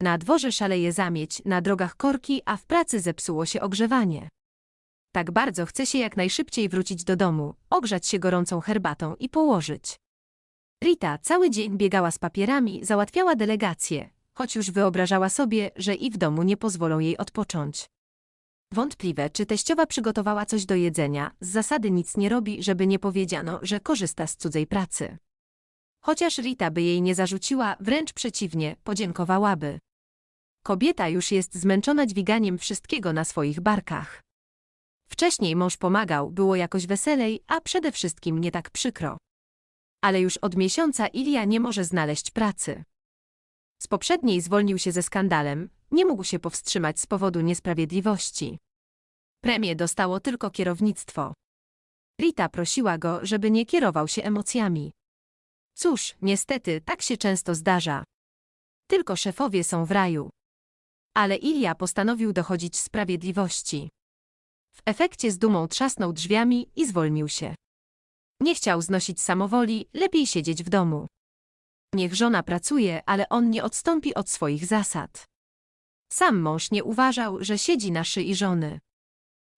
Na dworze szaleje zamieć, na drogach korki, a w pracy zepsuło się ogrzewanie. Tak bardzo chce się jak najszybciej wrócić do domu, ogrzać się gorącą herbatą i położyć. Rita cały dzień biegała z papierami, załatwiała delegacje, choć już wyobrażała sobie, że i w domu nie pozwolą jej odpocząć. Wątpliwe, czy teściowa przygotowała coś do jedzenia, z zasady nic nie robi, żeby nie powiedziano, że korzysta z cudzej pracy. Chociaż Rita by jej nie zarzuciła, wręcz przeciwnie, podziękowałaby. Kobieta już jest zmęczona dźwiganiem wszystkiego na swoich barkach. Wcześniej mąż pomagał, było jakoś weselej, a przede wszystkim nie tak przykro. Ale już od miesiąca Ilia nie może znaleźć pracy. Z poprzedniej zwolnił się ze skandalem, nie mógł się powstrzymać z powodu niesprawiedliwości. Premię dostało tylko kierownictwo. Rita prosiła go, żeby nie kierował się emocjami. Cóż, niestety, tak się często zdarza. Tylko szefowie są w raju. Ale Ilia postanowił dochodzić sprawiedliwości. W efekcie z dumą trzasnął drzwiami i zwolnił się. Nie chciał znosić samowoli, lepiej siedzieć w domu. Niech żona pracuje, ale on nie odstąpi od swoich zasad. Sam mąż nie uważał, że siedzi na szyi żony.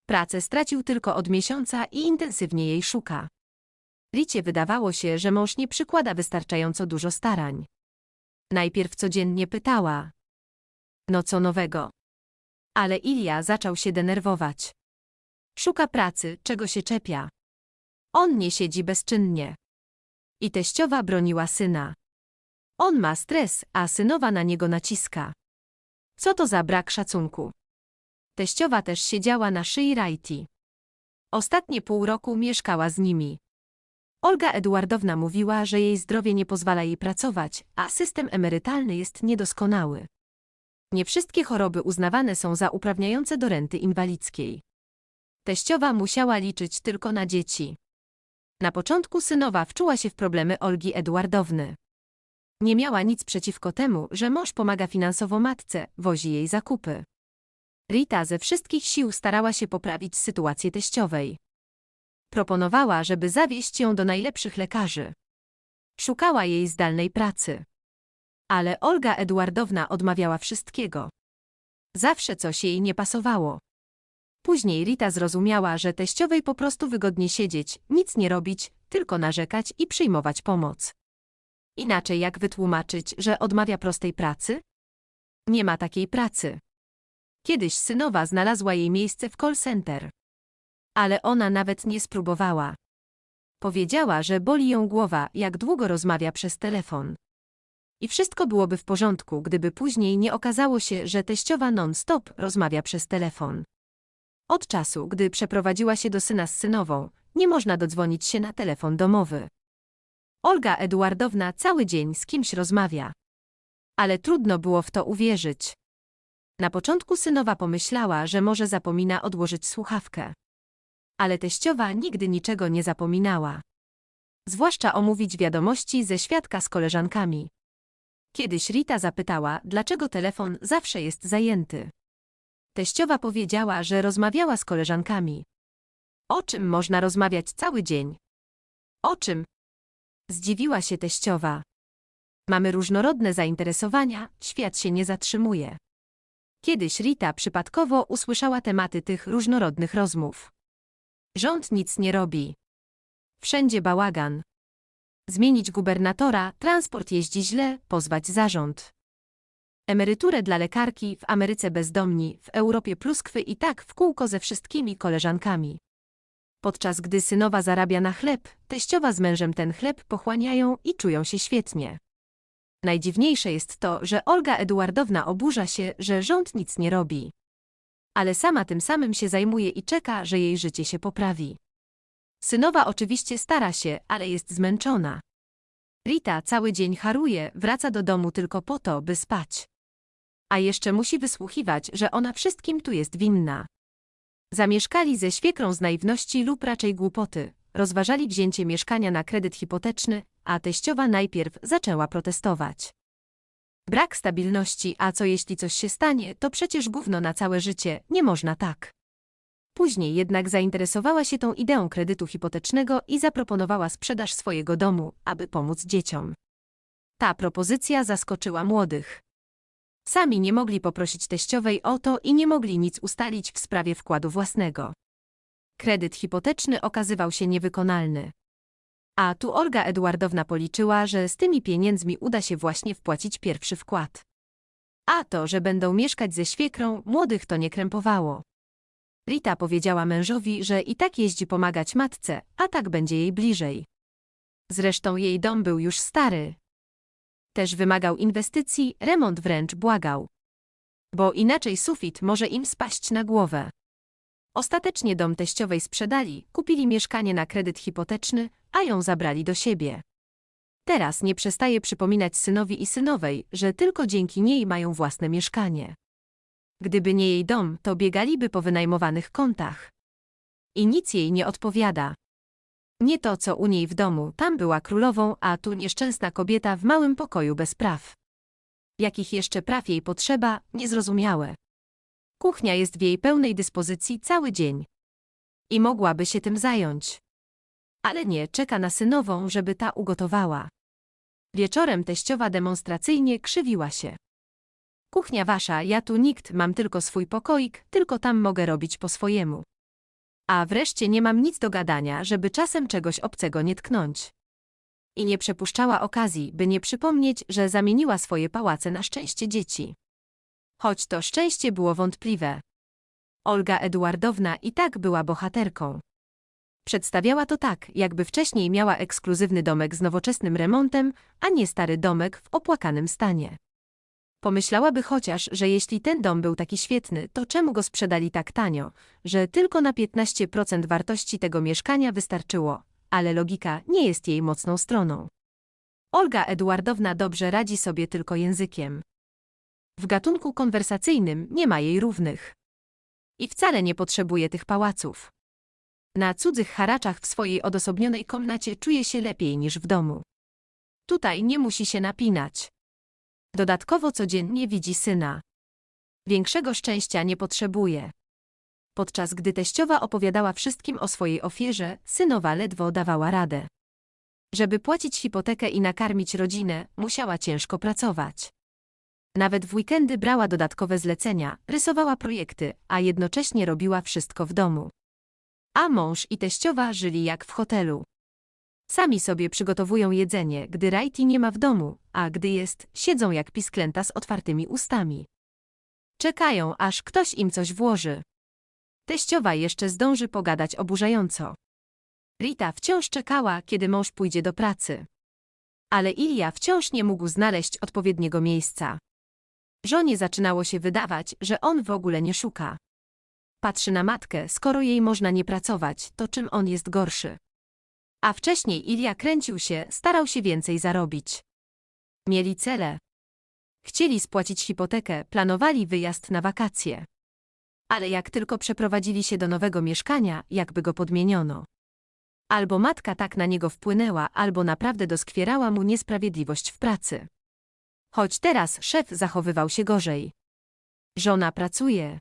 Pracę stracił tylko od miesiąca i intensywnie jej szuka. Ricie wydawało się, że mąż nie przykłada wystarczająco dużo starań. Najpierw codziennie pytała. No co nowego? Ale Ilia zaczął się denerwować. Szuka pracy, czego się czepia. On nie siedzi bezczynnie. I teściowa broniła syna. On ma stres, a synowa na niego naciska. Co to za brak szacunku? Teściowa też siedziała na szyi Rajti. Ostatnie pół roku mieszkała z nimi. Olga Eduardowna mówiła, że jej zdrowie nie pozwala jej pracować, a system emerytalny jest niedoskonały. Nie wszystkie choroby uznawane są za uprawniające do renty inwalidzkiej. Teściowa musiała liczyć tylko na dzieci. Na początku synowa wczuła się w problemy Olgi Eduardowny. Nie miała nic przeciwko temu, że mąż pomaga finansowo matce, wozi jej zakupy. Rita ze wszystkich sił starała się poprawić sytuację teściowej. Proponowała, żeby zawieźć ją do najlepszych lekarzy. Szukała jej zdalnej pracy. Ale Olga Eduardowna odmawiała wszystkiego. Zawsze coś jej nie pasowało. Później Rita zrozumiała, że teściowej po prostu wygodnie siedzieć, nic nie robić, tylko narzekać i przyjmować pomoc. Inaczej jak wytłumaczyć, że odmawia prostej pracy? Nie ma takiej pracy. Kiedyś synowa znalazła jej miejsce w call center. Ale ona nawet nie spróbowała. Powiedziała, że boli ją głowa, jak długo rozmawia przez telefon. I wszystko byłoby w porządku, gdyby później nie okazało się, że teściowa non-stop rozmawia przez telefon. Od czasu, gdy przeprowadziła się do syna z synową, nie można dodzwonić się na telefon domowy. Olga Eduardowna cały dzień z kimś rozmawia. Ale trudno było w to uwierzyć. Na początku synowa pomyślała, że może zapomina odłożyć słuchawkę. Ale teściowa nigdy niczego nie zapominała. Zwłaszcza omówić wiadomości ze świadka z koleżankami. Kiedyś Rita zapytała, dlaczego telefon zawsze jest zajęty. Teściowa powiedziała, że rozmawiała z koleżankami. O czym można rozmawiać cały dzień? O czym? Zdziwiła się teściowa. Mamy różnorodne zainteresowania, świat się nie zatrzymuje. Kiedyś Rita przypadkowo usłyszała tematy tych różnorodnych rozmów. Rząd nic nie robi. Wszędzie bałagan. Zmienić gubernatora, transport jeździ źle, pozwać zarząd. Emeryturę dla lekarki w Ameryce bezdomni, w Europie pluskwy i tak w kółko ze wszystkimi koleżankami. Podczas gdy synowa zarabia na chleb, teściowa z mężem ten chleb pochłaniają i czują się świetnie. Najdziwniejsze jest to, że Olga Eduardowna oburza się, że rząd nic nie robi. Ale sama tym samym się zajmuje i czeka, że jej życie się poprawi. Synowa oczywiście stara się, ale jest zmęczona. Rita cały dzień haruje, wraca do domu tylko po to, by spać. A jeszcze musi wysłuchiwać, że ona wszystkim tu jest winna. Zamieszkali ze świekrą z naiwności lub raczej głupoty. Rozważali wzięcie mieszkania na kredyt hipoteczny, a teściowa najpierw zaczęła protestować. Brak stabilności, a co jeśli coś się stanie, to przecież gówno na całe życie, nie można tak. Później jednak zainteresowała się tą ideą kredytu hipotecznego i zaproponowała sprzedaż swojego domu, aby pomóc dzieciom. Ta propozycja zaskoczyła młodych. Sami nie mogli poprosić teściowej o to i nie mogli nic ustalić w sprawie wkładu własnego. Kredyt hipoteczny okazywał się niewykonalny. A tu Olga Eduardowna policzyła, że z tymi pieniędzmi uda się właśnie wpłacić pierwszy wkład. A to, że będą mieszkać ze świekrą, młodych to nie krępowało. Rita powiedziała mężowi, że i tak jeździ pomagać matce, a tak będzie jej bliżej. Zresztą jej dom był już stary. Też wymagał inwestycji, remont wręcz błagał. Bo inaczej sufit może im spaść na głowę. Ostatecznie dom teściowej sprzedali, kupili mieszkanie na kredyt hipoteczny, a ją zabrali do siebie. Teraz nie przestaje przypominać synowi i synowej, że tylko dzięki niej mają własne mieszkanie. Gdyby nie jej dom, to biegaliby po wynajmowanych kątach. I nic jej nie odpowiada. Nie to, co u niej w domu, tam była królową, a tu nieszczęsna kobieta w małym pokoju bez praw. Jakich jeszcze praw jej potrzeba, niezrozumiałe. Kuchnia jest w jej pełnej dyspozycji cały dzień. I mogłaby się tym zająć. Ale nie, czeka na synową, żeby ta ugotowała. Wieczorem teściowa demonstracyjnie krzywiła się. Kuchnia wasza, ja tu nikt, mam tylko swój pokoik, tylko tam mogę robić po swojemu. A wreszcie nie mam nic do gadania, żeby czasem czegoś obcego nie tknąć. I nie przepuszczała okazji, by nie przypomnieć, że zamieniła swoje pałace na szczęście dzieci. Choć to szczęście było wątpliwe. Olga Eduardowna i tak była bohaterką. Przedstawiała to tak, jakby wcześniej miała ekskluzywny domek z nowoczesnym remontem, a nie stary domek w opłakanym stanie. Pomyślałaby chociaż, że jeśli ten dom był taki świetny, to czemu go sprzedali tak tanio, że tylko na 15% wartości tego mieszkania wystarczyło, ale logika nie jest jej mocną stroną. Olga Eduardowna dobrze radzi sobie tylko językiem. W gatunku konwersacyjnym nie ma jej równych. I wcale nie potrzebuje tych pałaców. Na cudzych haraczach w swojej odosobnionej komnacie czuje się lepiej niż w domu. Tutaj nie musi się napinać. Dodatkowo codziennie widzi syna. Większego szczęścia nie potrzebuje. Podczas gdy teściowa opowiadała wszystkim o swojej ofierze, synowa ledwo dawała radę. Żeby płacić hipotekę i nakarmić rodzinę, musiała ciężko pracować. Nawet w weekendy brała dodatkowe zlecenia, rysowała projekty, a jednocześnie robiła wszystko w domu. A mąż i teściowa żyli jak w hotelu. Sami sobie przygotowują jedzenie, gdy Rajti nie ma w domu, a gdy jest, siedzą jak pisklęta z otwartymi ustami. Czekają, aż ktoś im coś włoży. Teściowa jeszcze zdąży pogadać oburzająco. Rita wciąż czekała, kiedy mąż pójdzie do pracy. Ale Ilia wciąż nie mógł znaleźć odpowiedniego miejsca. Żonie zaczynało się wydawać, że on w ogóle nie szuka. Patrzy na matkę, skoro jej można nie pracować, to czym on jest gorszy. A wcześniej Ilia kręcił się, starał się więcej zarobić. Mieli cele. Chcieli spłacić hipotekę, planowali wyjazd na wakacje. Ale jak tylko przeprowadzili się do nowego mieszkania, jakby go podmieniono. Albo matka tak na niego wpłynęła, albo naprawdę doskwierała mu niesprawiedliwość w pracy. Choć teraz szef zachowywał się gorzej. Żona pracuje,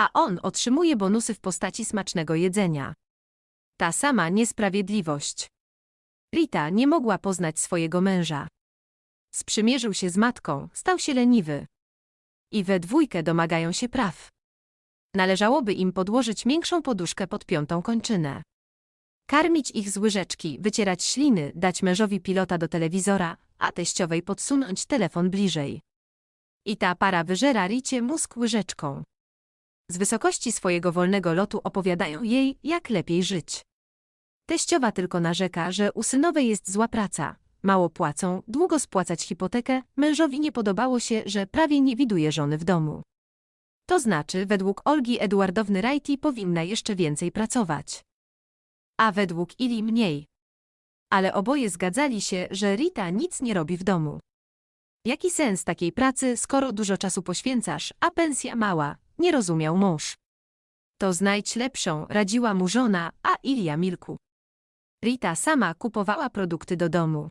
a on otrzymuje bonusy w postaci smacznego jedzenia. Ta sama niesprawiedliwość. Rita nie mogła poznać swojego męża. Sprzymierzył się z matką, stał się leniwy. I we dwójkę domagają się praw. Należałoby im podłożyć miększą poduszkę pod piątą kończynę. Karmić ich z łyżeczki, wycierać śliny, dać mężowi pilota do telewizora, a teściowej podsunąć telefon bliżej. I ta para wyżera Ricie mózg łyżeczką. Z wysokości swojego wolnego lotu opowiadają jej, jak lepiej żyć. Teściowa tylko narzeka, że u synowej jest zła praca, mało płacą, długo spłacać hipotekę, mężowi nie podobało się, że prawie nie widuje żony w domu. To znaczy, według Olgi Eduardowny Rajti powinna jeszcze więcej pracować. A według Ili mniej. Ale oboje zgadzali się, że Rita nic nie robi w domu. Jaki sens takiej pracy, skoro dużo czasu poświęcasz, a pensja mała? Nie rozumiał mąż. To znajdź lepszą, radziła mu żona, a Ilia milku. Rita sama kupowała produkty do domu.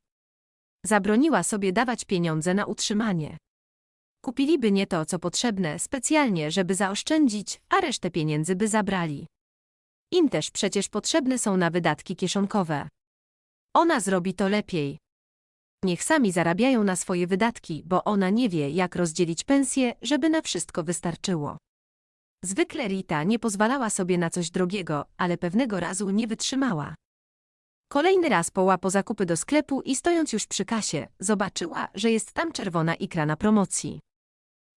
Zabroniła sobie dawać pieniądze na utrzymanie. Kupiliby nie to, co potrzebne, specjalnie, żeby zaoszczędzić, a resztę pieniędzy by zabrali. Im też przecież potrzebne są na wydatki kieszonkowe. Ona zrobi to lepiej. Niech sami zarabiają na swoje wydatki, bo ona nie wie, jak rozdzielić pensję, żeby na wszystko wystarczyło. Zwykle Rita nie pozwalała sobie na coś drogiego, ale pewnego razu nie wytrzymała. Kolejny raz poła po zakupy do sklepu i stojąc już przy kasie, zobaczyła, że jest tam czerwona ikra na promocji.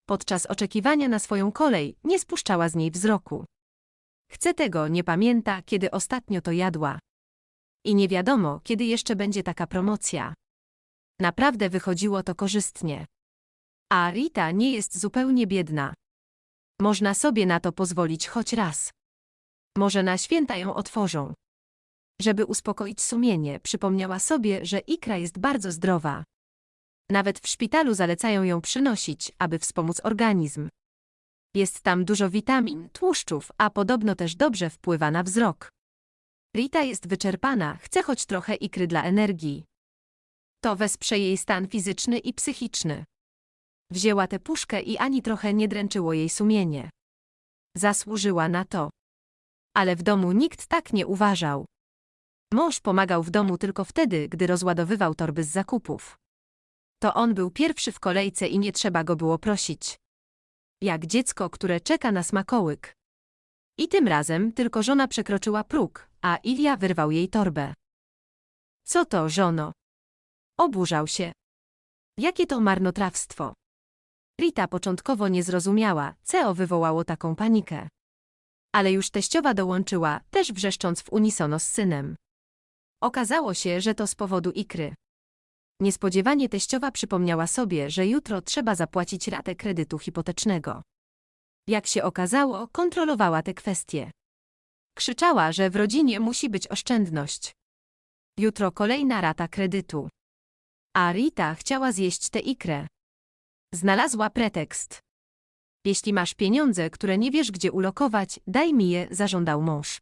Podczas oczekiwania na swoją kolej nie spuszczała z niej wzroku. Chce tego, nie pamięta, kiedy ostatnio to jadła. I nie wiadomo, kiedy jeszcze będzie taka promocja. Naprawdę wychodziło to korzystnie. A Rita nie jest zupełnie biedna. Można sobie na to pozwolić choć raz. Może na święta ją otworzą. Żeby uspokoić sumienie, przypomniała sobie, że ikra jest bardzo zdrowa. Nawet w szpitalu zalecają ją przynosić, aby wspomóc organizm. Jest tam dużo witamin, tłuszczów, a podobno też dobrze wpływa na wzrok. Rita jest wyczerpana, chce choć trochę ikry dla energii. To wesprze jej stan fizyczny i psychiczny. Wzięła tę puszkę i ani trochę nie dręczyło jej sumienie. Zasłużyła na to. Ale w domu nikt tak nie uważał. Mąż pomagał w domu tylko wtedy, gdy rozładowywał torby z zakupów. To on był pierwszy w kolejce i nie trzeba go było prosić. Jak dziecko, które czeka na smakołyk. I tym razem tylko żona przekroczyła próg, a Ilia wyrwał jej torbę. Co to, żono? Oburzał się. Jakie to marnotrawstwo. Rita początkowo nie zrozumiała, co wywołało taką panikę. Ale już teściowa dołączyła, też wrzeszcząc w unisono z synem. Okazało się, że to z powodu ikry. Niespodziewanie teściowa przypomniała sobie, że jutro trzeba zapłacić ratę kredytu hipotecznego. Jak się okazało, kontrolowała te kwestie. Krzyczała, że w rodzinie musi być oszczędność. Jutro kolejna rata kredytu. A Rita chciała zjeść tę ikrę. Znalazła pretekst. Jeśli masz pieniądze, które nie wiesz gdzie ulokować, daj mi je, zażądał mąż.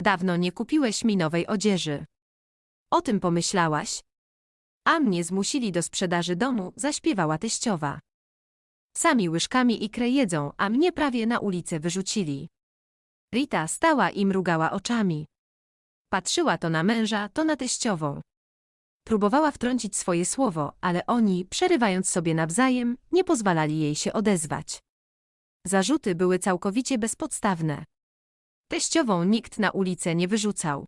Dawno nie kupiłeś mi nowej odzieży. O tym pomyślałaś? A mnie zmusili do sprzedaży domu, zaśpiewała teściowa. Sami łyżkami ikrę jedzą, a mnie prawie na ulicę wyrzucili. Rita stała i mrugała oczami. Patrzyła to na męża, to na teściową. Próbowała wtrącić swoje słowo, ale oni, przerywając sobie nawzajem, nie pozwalali jej się odezwać. Zarzuty były całkowicie bezpodstawne. Teściową nikt na ulicę nie wyrzucał.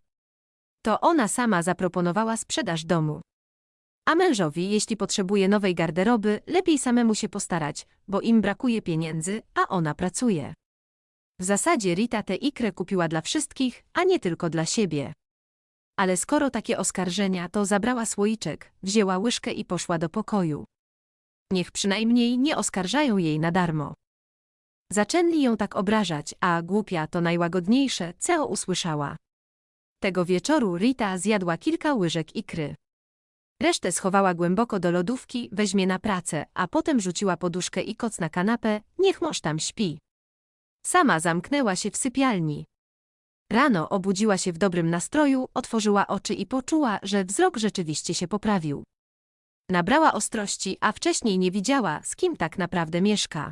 To ona sama zaproponowała sprzedaż domu. A mężowi, jeśli potrzebuje nowej garderoby, lepiej samemu się postarać, bo im brakuje pieniędzy, a ona pracuje. W zasadzie Rita tę ikrę kupiła dla wszystkich, a nie tylko dla siebie. Ale skoro takie oskarżenia, to zabrała słoiczek, wzięła łyżkę i poszła do pokoju. Niech przynajmniej nie oskarżają jej na darmo. Zaczęli ją tak obrażać, a głupia to najłagodniejsze, co usłyszała. Tego wieczoru Rita zjadła kilka łyżek ikry. Resztę schowała głęboko do lodówki, weźmie na pracę, a potem rzuciła poduszkę i koc na kanapę, niech mąż tam śpi. Sama zamknęła się w sypialni. Rano obudziła się w dobrym nastroju, otworzyła oczy i poczuła, że wzrok rzeczywiście się poprawił. Nabrała ostrości, a wcześniej nie widziała, z kim tak naprawdę mieszka.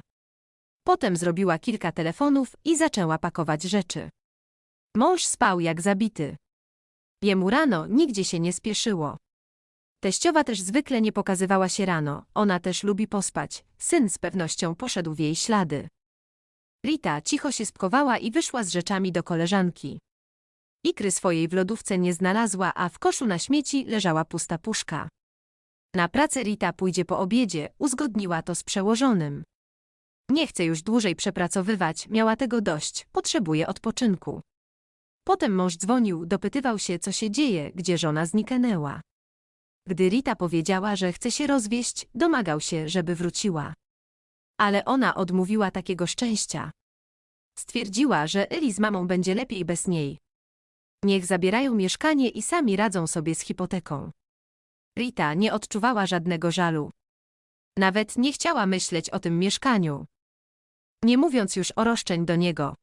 Potem zrobiła kilka telefonów i zaczęła pakować rzeczy. Mąż spał jak zabity. Jemu rano nigdzie się nie spieszyło. Teściowa też zwykle nie pokazywała się rano, ona też lubi pospać, syn z pewnością poszedł w jej ślady. Rita cicho się spkowała i wyszła z rzeczami do koleżanki. Ikry swojej w lodówce nie znalazła, a w koszu na śmieci leżała pusta puszka. Na pracę Rita pójdzie po obiedzie, uzgodniła to z przełożonym. Nie chce już dłużej przepracowywać, miała tego dość, potrzebuje odpoczynku. Potem mąż dzwonił, dopytywał się, co się dzieje, gdzie żona zniknęła. Gdy Rita powiedziała, że chce się rozwieść, domagał się, żeby wróciła. Ale ona odmówiła takiego szczęścia. Stwierdziła, że Eli z mamą będzie lepiej bez niej. Niech zabierają mieszkanie i sami radzą sobie z hipoteką. Rita nie odczuwała żadnego żalu. Nawet nie chciała myśleć o tym mieszkaniu. Nie mówiąc już o roszczeń do niego.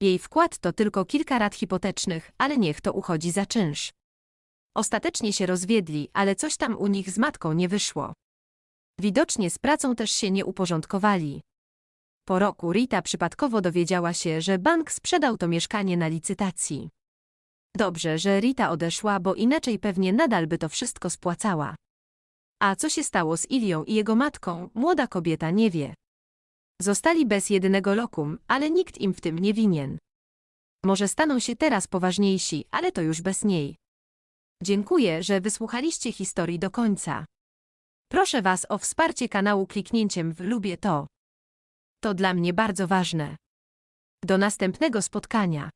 Jej wkład to tylko kilka rat hipotecznych, ale niech to uchodzi za czynsz. Ostatecznie się rozwiedli, ale coś tam u nich z matką nie wyszło. Widocznie z pracą też się nie uporządkowali. Po roku Rita przypadkowo dowiedziała się, że bank sprzedał to mieszkanie na licytacji. Dobrze, że Rita odeszła, bo inaczej pewnie nadal by to wszystko spłacała. A co się stało z Ilią i jego matką, młoda kobieta nie wie. Zostali bez jedynego lokum, ale nikt im w tym nie winien. Może staną się teraz poważniejsi, ale to już bez niej. Dziękuję, że wysłuchaliście historii do końca. Proszę Was o wsparcie kanału kliknięciem w lubię to. To dla mnie bardzo ważne. Do następnego spotkania.